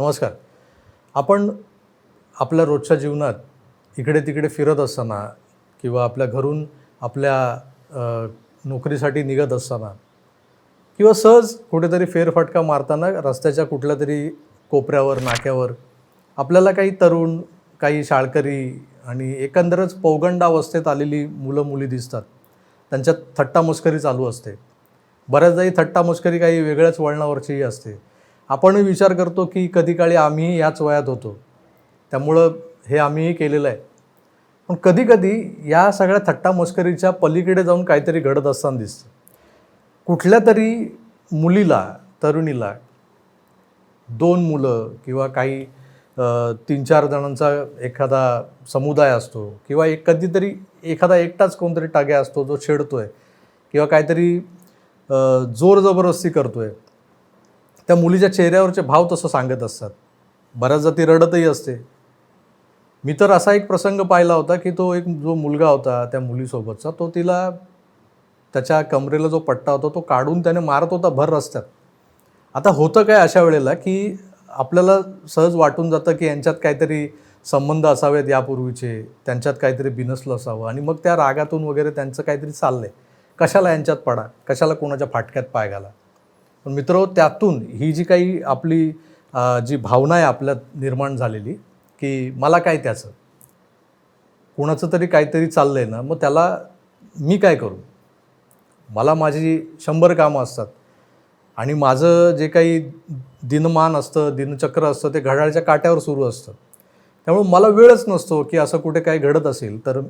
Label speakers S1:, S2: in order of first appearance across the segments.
S1: नमस्कार. आपण आपल्या रोजच्या जीवनात इकडे तिकडे फिरत असताना किंवा आपल्या घरून आपल्या नोकरीसाठी निघत असताना किंवा सहज कुठेतरी फेरफटका मारताना रस्त्याच्या कुठल्या तरी कोपऱ्यावर नाक्यावर आपल्याला काही तरुण काही शाळकरी आणि एकंदरच पौगंडावस्थेत आलेली मुलं मुली दिसतात. त्यांच्यात थट्टामस्करी चालू असते. बऱ्याचदाही थट्टा काही वेगळ्याच वळणावरचीही असते. आपणही विचार करतो की कधी काळी आम्हीही याच वयात होतो. त्यामुळं हे आम्हीही केलेलं आहे. पण कधीकधी या सगळ्या थट्टा मस्करीच्या पलीकडे जाऊन काहीतरी घडत असताना दिसतं. कुठल्या तरी मुलीला तरुणीला दोन मुलं किंवा काही तीन चार जणांचा एखादा समुदाय असतो किंवा एक कधीतरी एखादा एकटाच कोणतरी टाग्या असतो जो छेडतो आहे किंवा काहीतरी जोर जबरदस्ती करतो आहे त्या मुलीच्या चेहऱ्यावरचे भाव तसं सांगत असतात. बऱ्याचदा ती रडतही असते. मी तर असा एक प्रसंग पाहिला होता की तो एक जो मुलगा होता त्या मुलीसोबतचा तो तिला त्याच्या कमरेला जो पट्टा होता तो काढून त्याने मारत होता भर रस्त्यात. आता होतं काय अशा वेळेला की आपल्याला सहज वाटून जातं की यांच्यात काहीतरी संबंध असावेत यापूर्वीचे त्यांच्यात काहीतरी बिनसलं असावं आणि मग त्या रागातून वगैरे त्यांचं काहीतरी चाललं आहे कशाला यांच्यात पडा? कशाला कोणाच्या फाटक्यात पाय घाला? पण मित्र त्यातून ही जी काही आपली जी भावना आहे आपल्यात निर्माण झालेली की मला काय त्याचं? कोणाचं तरी काहीतरी चाललं आहे ना मग त्याला मी काय करू? मला माझी शंभर कामं असतात आणि माझं जे काही दिनमान असतं दिनचक्र असतं ते घड्याळच्या काट्यावर सुरू असतं. त्यामुळे मला वेळच नसतो की असं कुठे काही घडत असेल तर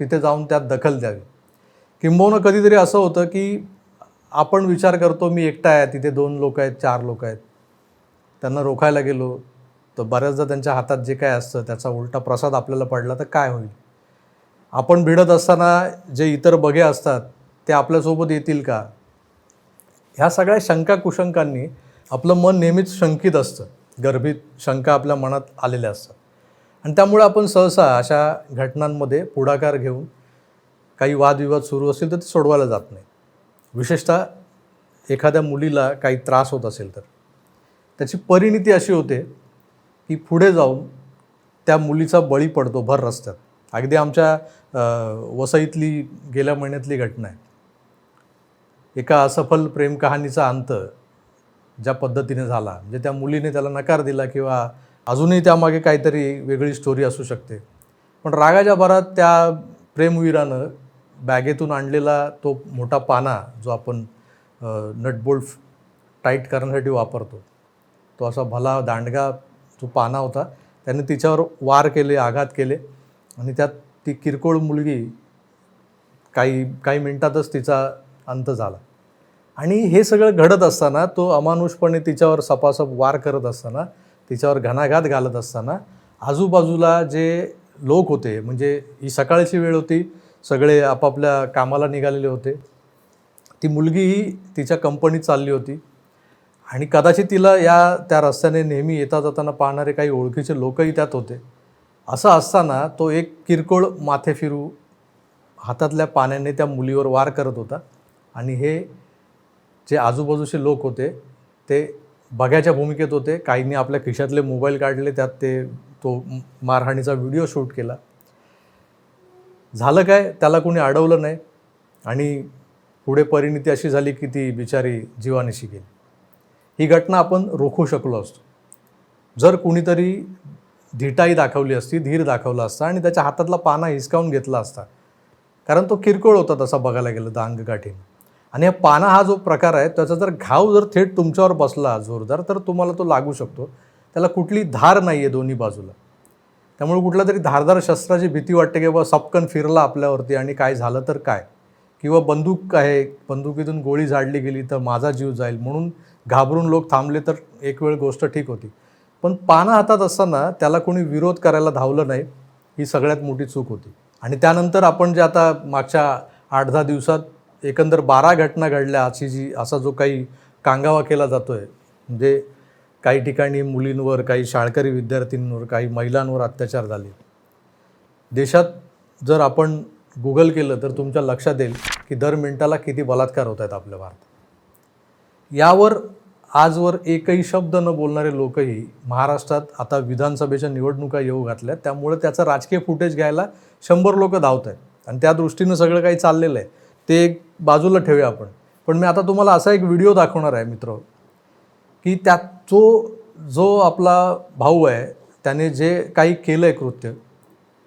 S1: तिथे जाऊन त्यात दखल द्यावी. किंबहुना कधीतरी असं होतं की आपण विचार करतो मी एकटा आहे तिथे दोन लोक आहेत चार लोक आहेत. त्यांना रोखायला गेलो तर बऱ्याचदा त्यांच्या हातात जे काय असतं त्याचा उलटा प्रसाद आपल्याला पडला तर काय होईल? आपण भिडत असताना जे इतर बघे असतात ते आपल्यासोबत येतील का? ह्या सगळ्या शंका कुशंकांनी आपलं मन नेहमीच शंकित असतं. गर्भित शंका आपल्या मनात आलेल्या असतात. आणि त्यामुळे आपण सहसा अशा घटनांमध्ये पुढाकार घेऊन काही वादविवाद सुरू असतील तर ते सोडवायला जात नाही विशेषतः एखाद्या मुलीला काही त्रास होत असेल तर. त्याची परिणिती अशी होते की पुढे जाऊन त्या मुलीचा बळी पडतो भर रस्त्यात. अगदी आमच्या वसईतली गेल्या महिन्यातली घटना आहे. एका असफल प्रेम कहाणीचा अंत ज्या पद्धतीने झाला म्हणजे त्या मुलीने त्याला नकार दिला किंवा अजूनही त्यामागे काहीतरी वेगळी स्टोरी असू शकते. पण रागाच्या भरात त्या प्रेमवीरानं बॅगेतून आणलेला तो मोठा पाना जो आपण नटबोल्ट टाईट करण्यासाठी वापरतो तो असा भला दांडगा जो पाना होता त्याने तिच्यावर वार केले आघात केले आणि त्यात ती किरकोळ मुलगी काही काही मिनिटातच तिचा अंत झाला. आणि हे सगळं घडत असताना तो अमानुषपणे तिच्यावर सपासप वार करत असताना तिच्यावर घणाघात घालत असताना आजूबाजूला जे लोक होते म्हणजे ही सकाळची वेळ होती सगळे आपापल्या कामाला निघालेले होते. ती मुलगीही तिच्या कंपनीत चालली होती. आणि कदाचित तिला या त्या रस्त्याने नेहमी येता जाताना पाहणारे काही ओळखीचे लोकही त्यात होते. असं असताना तो एक किरकोळ माथे फिरू हातातल्या पाण्याने त्या मुलीवर वार करत होता. आणि हे जे आजूबाजूचे लोक होते ते बघ्याच्या भूमिकेत होते. काहींनी आपल्या खिशातले मोबाईल काढले त्यात ते तो मारहाणीचा व्हिडिओ शूट केला. झालं काय? त्याला कोणी अडवलं नाही. आणि पुढे परिणिती अशी झाली की ती बिचारी जीवानिशी गेली. ही घटना आपण रोखू शकलो असतो. जर कुणीतरी धिटाई दाखवली असती धीर दाखवला असता आणि त्याच्या हातातला पाना हिसकावून घेतला असता. कारण तो किरकोळ होता तसा बघायला गेलं तर अंगगाठीने आणि हा पाना हा जो प्रकार आहे त्याचा जर घाव जर थेट तुमच्यावर बसला जोरदार तर तुम्हाला तो लागू शकतो. त्याला कुठली धार नाही आहे दोन्ही बाजूला. त्यामुळे कुठला तरी धारदार शस्त्राची भीती वाटते की बाबा सपकन फिरला आपल्यावरती आणि काय झालं तर काय? किंवा बंदूक आहे बंदुकीतून गोळी झाडली गेली तर माझा जीव जाईल म्हणून घाबरून लोक थांबले तर एक वेळ गोष्ट ठीक होती. पण पानं हातात असताना त्याला कोणी विरोध करायला धावलं नाही ही सगळ्यात मोठी चूक होती. आणि त्यानंतर आपण जे आता मागच्या आठ दहा दिवसात एकंदर बारा घटना घडल्या अशी जी असा जो काही कांगावा केला जातो आहे म्हणजे काही ठिकाणी मुलींवर काही शाळकरी विद्यार्थ्यांवर काही महिलांवर अत्याचार झाले. देशात जर आपण गुगल केलं तर तुमच्या लक्षात येईल की दर मिनिटाला किती बलात्कार होत आहेत आपल्या भारतात. यावर आजवर एकही शब्द न बोलणारे लोकही महाराष्ट्रात आता विधानसभेच्या निवडणुका येऊ घातल्या त्यामुळे त्याचं राजकीय फुटेज घ्यायला शंभर लोक धावत आहेत. आणि त्या दृष्टीनं सगळं काही चाललेलं आहे. ते एक बाजूला ठेवूया आपण. पण मी आता तुम्हाला असा एक व्हिडिओ दाखवणार आहे मित्र. की त्यात जो जो आपला भाऊ आहे त्याने जे काही केलं आहे कृत्य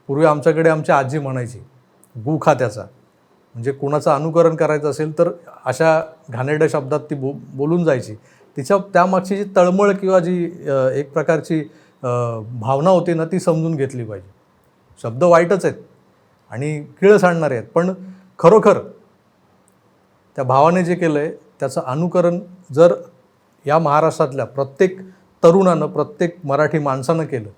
S1: पूर्वी आमच्याकडे आमची आजी म्हणायची गुखा खात्याचा म्हणजे कुणाचं अनुकरण करायचं असेल तर अशा घाणेरड्या शब्दात ती बो बोलून जायची. तिच्या त्यामागची जी तळमळ किंवा जी एक प्रकारची भावना होती ना ती समजून घेतली पाहिजे. शब्द वाईटच आहेत आणि किळ सांडणारे आहेत. पण खरोखर त्या भावाने जे केलं आहे त्याचं अनुकरण जर या महाराष्ट्रातल्या प्रत्येक तरुणानं प्रत्येक मराठी माणसानं केलं.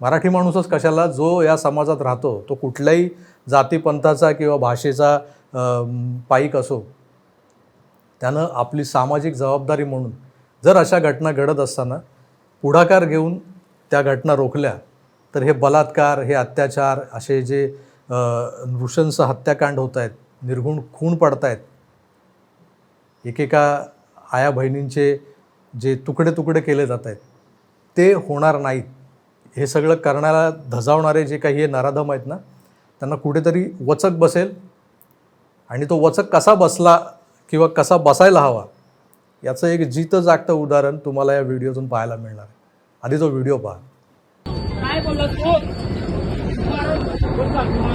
S1: मराठी माणूसच कशाला जो या समाजात राहतो तो कुठल्याही जातीपंथाचा किंवा भाषेचा पाईक असो त्यानं आपली सामाजिक जबाबदारी म्हणून जर अशा घटना घडत असताना पुढाकार घेऊन त्या घटना रोखल्या तर हे बलात्कार हे अत्याचार असे जे नृशंस हत्याकांड होत आहेत निर्घुण खून पडत आहेत एकेका आया बहिणींचे जे तुकडे तुकडे केले जात आहेत ते होणार नाहीत हे सगळं करण्याला धजावणारे जे काही हे नराधम आहेत ना त्यांना कुठेतरी वचक बसेल आणि तो वचक कसा बसला किंवा कसा बसायला हवा याचं एक जितं जागतं उदाहरण तुम्हाला या व्हिडिओतून पाहायला मिळणार आहे. आधी तो व्हिडिओ पहा.
S2: काय बोलला तू?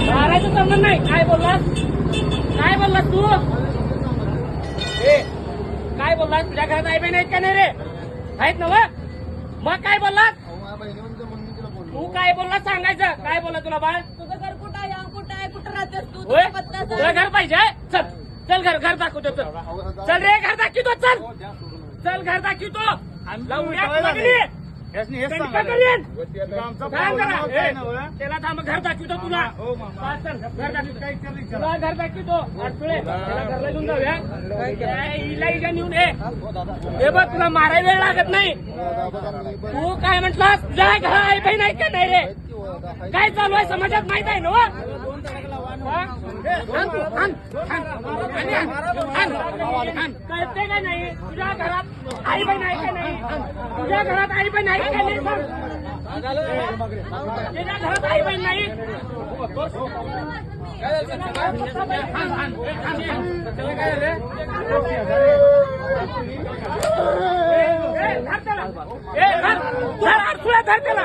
S2: मारायचं नाही. काय बोलला काय बोलला तू? काय बोललास? तुझ्या घरात आई बहीण आहेत का नाही रे? आहेत ना व? मग काय बोललास? तू काय बोललास सांगायचं? काय बोलला तुला बाळ?
S3: तुझं घर कुठं आहे? कुठं आहे? कुठं राहतेस तू?
S2: होय?
S3: तुझा पत्ता
S2: तुला
S3: सांग
S2: घर पाहिजे चल. चल घर घर दाखवतो चल. चल रे घर दाखवतो चल. चल घर दाखवतो. लावूया तुला त्याला थांब घर दाखवतो तुला. हा, चल, घर दाखवतो. तुला घर दाखवतो. अडथळे त्याला घरला घेऊन जाऊया. हिला नेऊन हे बघ तुला मारायला वेळ लागत नाही. तू काय म्हटलास? तुझ्या घर आई बहीण आहे का नाही रे? काय चालू आहे? समाजात माहीत आहे ना कळते का नाही तुझ्या घरात आई पण आहे का नाही तुझ्या घरात आई आहे का नाही तुझ्या घरात आई नाही धर त्याला. धर त्याला.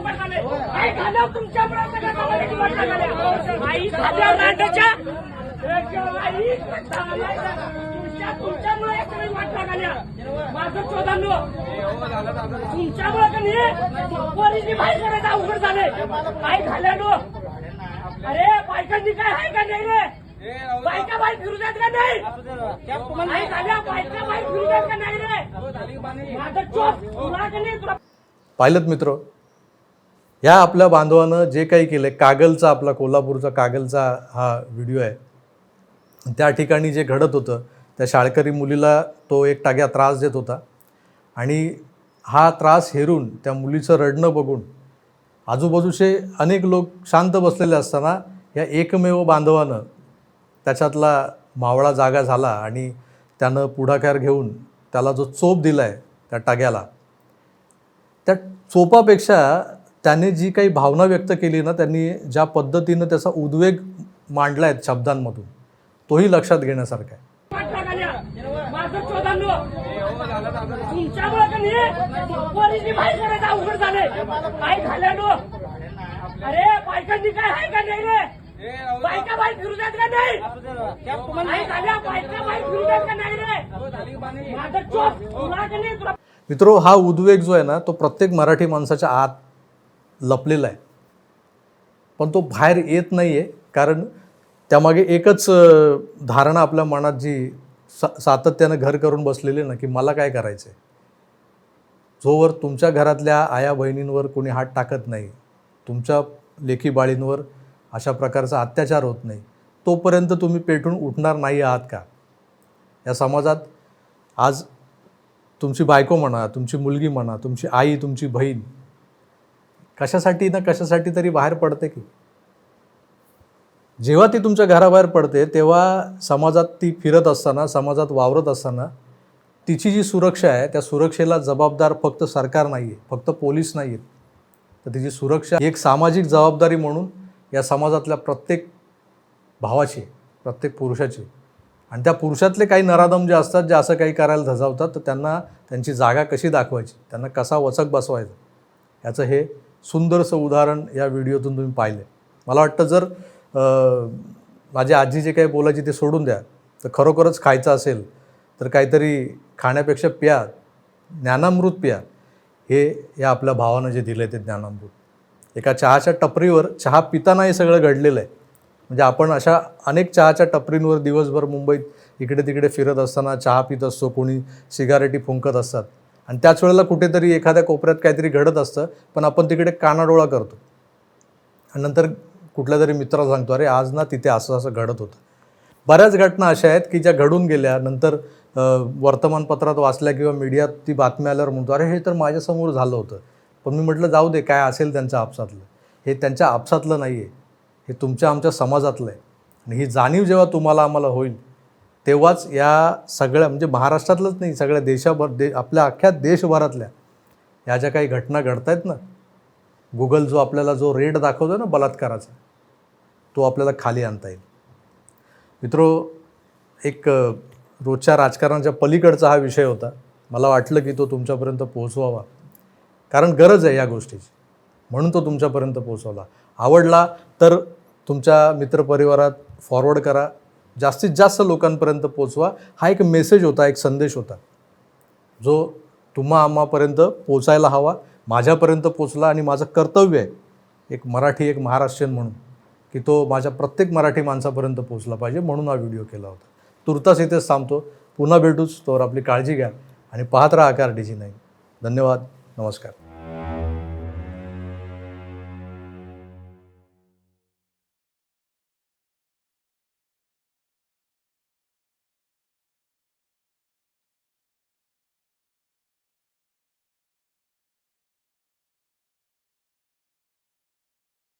S2: त्याला तुमच्यामुळे काय सगळ्या वाटा झाल्या. आई आई तुमच्या- तुमच्यामुळे सगळी वाटा झाल्या. माझं चोदांनो तुमच्यामुळे का नाही? पोरीची अवघड झाले. काय झाल्यानो अरे बायकांनी काय आहे का नाही रे? बायका बाई फिरू देत का नाही? नाही झाल्या बायका बाई फिरू देत का नाही रे? माझं चोप तुला का नाही
S1: पाहिलं मित्र या आपल्या बांधवानं जे काही केलं आहे कागलचा आपला कोल्हापूरचा कागलचा हा व्हिडिओ आहे. त्या ठिकाणी जे घडत होतं त्या शाळकरी मुलीला तो एक टाग्या त्रास देत होता. आणि हा त्रास हेरून त्या मुलीचं रडणं बघून आजूबाजूचे अनेक लोक शांत बसलेले असताना या एकमेव बांधवानं त्याच्यातला मावळा जागा झाला आणि त्यानं पुढाकार घेऊन त्याला जो चोप दिला आहे त्या टाग्याला त्या चोपापेक्षा त्याने जी काही भावना व्यक्त केली ना त्यांनी ज्या पद्धतीनं त्याचा उद्वेग मांडला आहे शब्दांमधून तोही लक्षात घेण्यासारखा आहे.
S2: अरे बायकांनी काय आहे का नाही रे बायका बाई का नाही
S1: मित्रो हा उद्वेग जो आहे ना तो प्रत्येक मराठी माणसाच्या आत लपलेला आहे. पण तो बाहेर येत नाही आहे कारण त्यामागे एकच धारणा आपल्या मनात जी सा सातत्यानं घर करून बसलेली ना की मला काय करायचं आहे जोवर तुमच्या घरातल्या आया बहिणींवर कोणी हात टाकत नाही तुमच्या लेखी बाळींवर अशा प्रकारचा अत्याचार होत नाही तोपर्यंत तुम्ही पेटून उठणार नाही आहात का? या समाजात आज तुमची बायको म्हणा तुमची मुलगी म्हणा तुमची आई तुमची बहीण कशासाठी ना कशासाठी तरी बाहेर पडते की? जेव्हा ती तुमच्या घराबाहेर पडते तेव्हा समाजात ती फिरत असताना समाजात वावरत असताना तिची जी सुरक्षा आहे त्या सुरक्षेला जबाबदार फक्त सरकार नाही आहे फक्त पोलीस नाही आहेत तर तिची सुरक्षा एक सामाजिक जबाबदारी म्हणून या समाजातल्या प्रत्येक भावाची प्रत्येक पुरुषाची. आणि त्या पुरुषातले काही नराधम जे असतात जे असं काही करायला धजावतात तर त्यांना त्यांची जागा कशी दाखवायची? त्यांना कसा वचक बसवायचा? याचं हे सुंदरसं उदाहरण या व्हिडिओतून तुम्ही पाहिलं. मला वाटतं जर माझी आजी जे काही बोलायची ते सोडून द्या तर खरोखरच खायचं असेल तर काहीतरी खाण्यापेक्षा प्या ज्ञानामृत प्या हे या आपल्या भावानं जे दिलं आहे ते ज्ञानामृत. एका चहाच्या टपरीवर चहा पिताना हे सगळं घडलेलं आहे. म्हणजे आपण अशा अनेक चहाच्या टपरींवर दिवसभर मुंबईत इकडे तिकडे फिरत असताना चहा पित असतो कोणी सिगारेटी फुंकत असतात. आणि त्याच वेळेला कुठेतरी एखाद्या कोपऱ्यात काहीतरी घडत असतं पण आपण तिकडे कानाडोळा करतो. आणि नंतर कुठल्या तरी मित्राला सांगतो अरे आज ना तिथे असं असं घडत होतं. बऱ्याच घटना अशा आहेत की ज्या घडून गेल्या नंतर वर्तमानपत्रात वाचल्या किंवा मीडियात ती बातमी आल्यावर म्हणतो अरे हे तर माझ्यासमोर झालं होतं. पण मी म्हटलं जाऊ दे काय असेल त्यांच्या आपसातलं. हे त्यांच्या आपसातलं नाही आहे हे तुमच्या आमच्या समाजातलं आहे. आणि ही जाणीव जेव्हा तुम्हाला आम्हाला होईल तेव्हाच या सगळ्या म्हणजे महाराष्ट्रातलंच नाही सगळ्या देशाभर दे आपल्या अख्ख्या देशभरातल्या या ज्या काही घटना घडत आहेत ना गुगल जो आपल्याला जो रेट दाखवतो ना बलात्काराचा तो आपल्याला खाली आणता येईल. मित्रो एक रोजच्या राजकारणाच्या पलीकडचा हा विषय होता. मला वाटलं की तो तुमच्यापर्यंत पोहोचवावा. कारण गरज आहे या गोष्टीची. म्हणून तो तुमच्यापर्यंत पोहोचवला. आवडला तर तुमच्या मित्रपरिवारात फॉरवर्ड करा. जास्तीत जास्त लोकांपर्यंत पोचवा. हा एक मेसेज होता एक संदेश होता. जो तुम्हा आम्हापर्यंत पोचायला हवा माझ्यापर्यंत पोचला आणि माझं कर्तव्य आहे एक मराठी एक महाराष्ट्रीयन म्हणून की तो माझ्या प्रत्येक मराठी माणसापर्यंत पोचला पाहिजे म्हणून हा व्हिडिओ केला होता. तुर्तास इथेच थांबतो. पुन्हा भेटूच तोवर आपली काळजी घ्या आणि पाहत राहा आकार डीजी नाही धन्यवाद. नमस्कार.